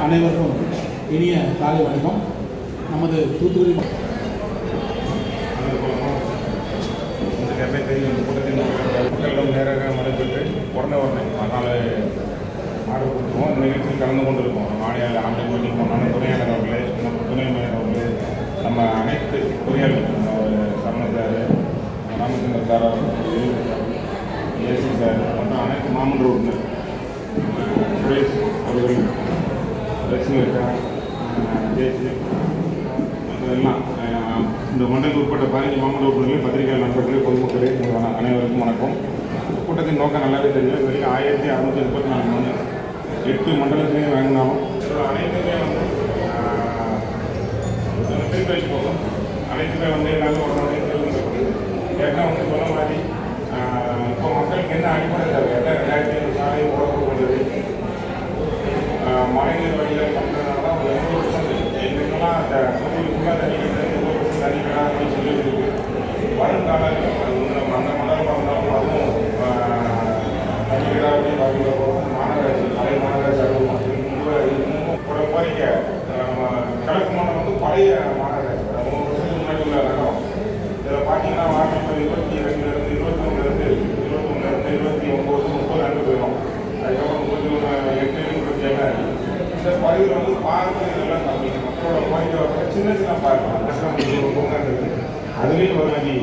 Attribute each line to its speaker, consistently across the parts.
Speaker 1: அனைவருக்கும் இனிய காலை வணக்கம். நமது தூத்துக்குடி
Speaker 2: கூட்டத்தில் நேராக நடைபெற்று உடனே உடனே அதனால் ஆர்டர் கொடுத்துருவோம் இந்த நிகழ்ச்சியில் கலந்து கொண்டிருக்கோம் மாநில ஆண்டு கோயில் போனாலும் துணை அவர்களே நம்ம துணை மேயர் அவர்களே நம்ம அனைத்து பொறியாளர்கள் Sarana sir Ramachandra sir AC sir மாமன்ற உறுப்பினர். சுரேஷ் அவர்கள் லட்சுமி இருக்கா? ஜெயஸ்ரீ. இதெல்லாம் இந்த மண்டலத்துக்கு உட்பட்ட பதினஞ்சு மாவட்ட உறுப்பினர்களே பத்திரிகை நண்பர்களே பொதுமக்களே அனைவருக்கும் வணக்கம். கூட்டத்தின் நோக்கம் நல்லாவே தெரியும் வெளியே ஆயிரத்தி அறுநூற்றி முப்பத்தி நாலு மணி எட்டு மண்டலத்திலையும் வாங்கினாலும் அனைத்துமே வந்து திருப்பதி போகும் அனைத்துமே வந்து எல்லாமே உடனே திருவிழப்படுது வந்து சொன்ன மாதிரி பார்க்கு இதெல்லாம் கம்மி மக்களோட கோரிக்கை வர சின்ன சின்ன பார்க்கலாம் கஷ்டம் பூங்கா அதுலேயும் ஒரு வண்டி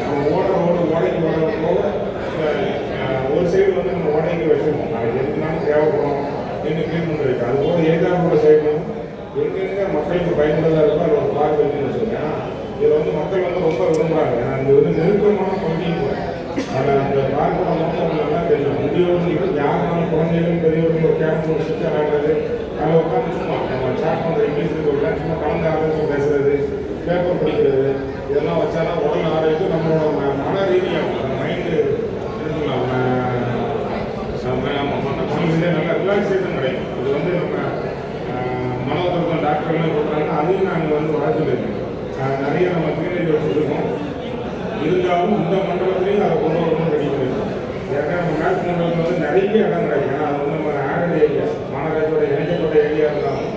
Speaker 2: நம்ம ஓடுற ஓட ஓடைக்கு வர போக ஒரு சைடு வந்து நம்ம ஓடைக்கு வச்சுருக்கோம் நாளைக்கு எதுக்குனாலும் தேவைப்படும் இன்னும் க்ளீன் பண்ணுறதுக்கு அது போக ஏதாவது சைடு எங்கெங்க மக்களுக்கு பயனுள்ளதாக இருக்கோ அது ஒரு பார்க் வைக்கணும்னு வச்சுருக்கேன் இதில் வந்து மக்கள் வந்து ரொம்ப விரும்புகிறாங்க ஏன்னா இது வந்து நெருக்கமான பகுதியும் கூட அதில் அந்த பார்க்கோட மட்டும் அவங்க நல்லா தெரியும் முதியோர்கள் யாருனாலும் குழந்தைகளும் பெரியவர்கள் ஒரு கேம்ப் ஒரு சுற்றி விளையாடுறது அதில் உட்காந்து சும்மா நம்ம சாட் பண்ணுற இங்கிலீஷ் இருக்கிற சும்மா கலந்து ஆலோசனை பேசுறது பேப்பர் படிக்கிறது இதெல்லாம் வச்சாலும் உடல் ஆரோக்கியம் நம்மளோட ம- மன ரீதியாகும் மைண்டு நம்ம நம்ம மன மனசுலேயே நல்ல ரிலாக்ஸேஷன் கிடைக்கும். இது வந்து நம்ம ஆஹ், டாக்டர்லாம் சொல்கிறாங்க அதையும் நாங்கள் வந்து வர சொல்லியிருக்கோம் நிறைய நம்ம கிளினிக் வச்சுருக்கோம் இருந்தாலும் இந்த மண்டலத்துலேயும் அதை கொண்டு வரணும்னு ரெடி பண்ணிருக்கோம் ஏன்னா நம்ம மேற்கு மண்டலத்தில் வந்து நிறைய இடம் கிடைக்கும். ஏன்னா அது வந்து நம்ம ஆடட் ஏரியா. மாநகராட்சியோட போட்ட ஏரியா இருந்தாலும்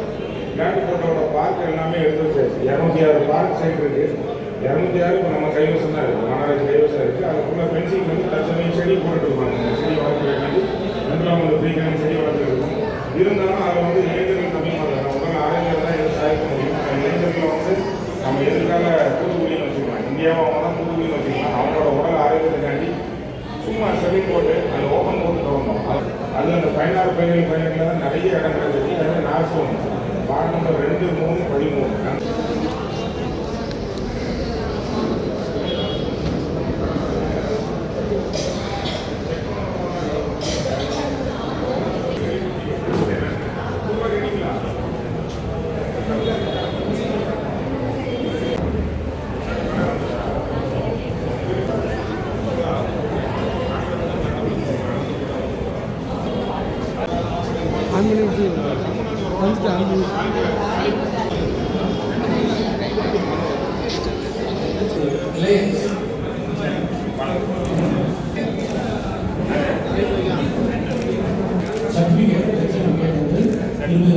Speaker 2: மேட்டுக்கோட்டையோட பார்க் எல்லாமே எடுத்து வச்சாச்சு. இரநூத்தி ஆறு பார்க் சைட் இருக்கு. இரநூத்தி ஆறு இப்போ நம்ம கைவசம் தான் இருக்குது மாநகராட்சி கைவசம் இருக்குது அது ஃபுல்லாக வந்து தற்சமயம் செடி போட்டுட்டு இருப்பாங்க. அந்த செடி வளர்க்குறதுக்காண்டி ரெண்டு அவங்க ஃப்ரீக்கான செடி வளர்த்துருக்கோம். இருந்தாலும் அதை வந்து இளைஞர்கள் கம்மி நம்ம உடல் ஆரோக்கியம் தான் எதுவும் சாதிக்க முடியும். அந்த இளைஞர்களை வந்து நம்ம எதிர்கால தூத்துக்குடின்னு வச்சுக்கலாம். இந்தியாவை அவங்க தான் தூத்துக்குடின்னு வச்சுக்கலாம். அவங்களோட உடல் ஆரோக்கியத்துக்காண்டி சும்மா செவி போட்டு அந்த ஓப்பன் போட்டு தோணும் அது அந்த பதினாறு பதினேழு பதினெட்டில் தான் நிறைய இடம் கிடைச்சிருக்கு. அதே நார்த் சோன் வார்டு நம்பர் ரெண்டு மூணு பதிமூணு.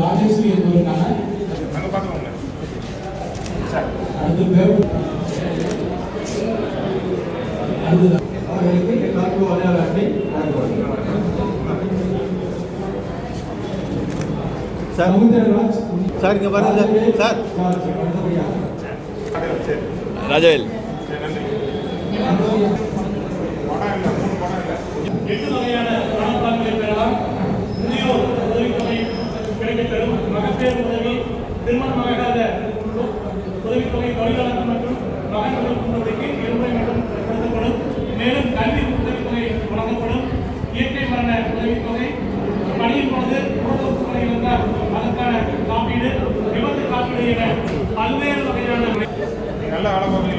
Speaker 1: ராஜேஸ்வரி என்பவருக்கான
Speaker 2: சார்.
Speaker 1: அடுத்து பேர். அடுத்தது
Speaker 3: சார். சார் இங்கே பாருங்க. சார். சார் ராஜவேல்
Speaker 2: சரி நன்றி படம்
Speaker 4: பல்வேறு வகையான
Speaker 2: நல்ல அளவாக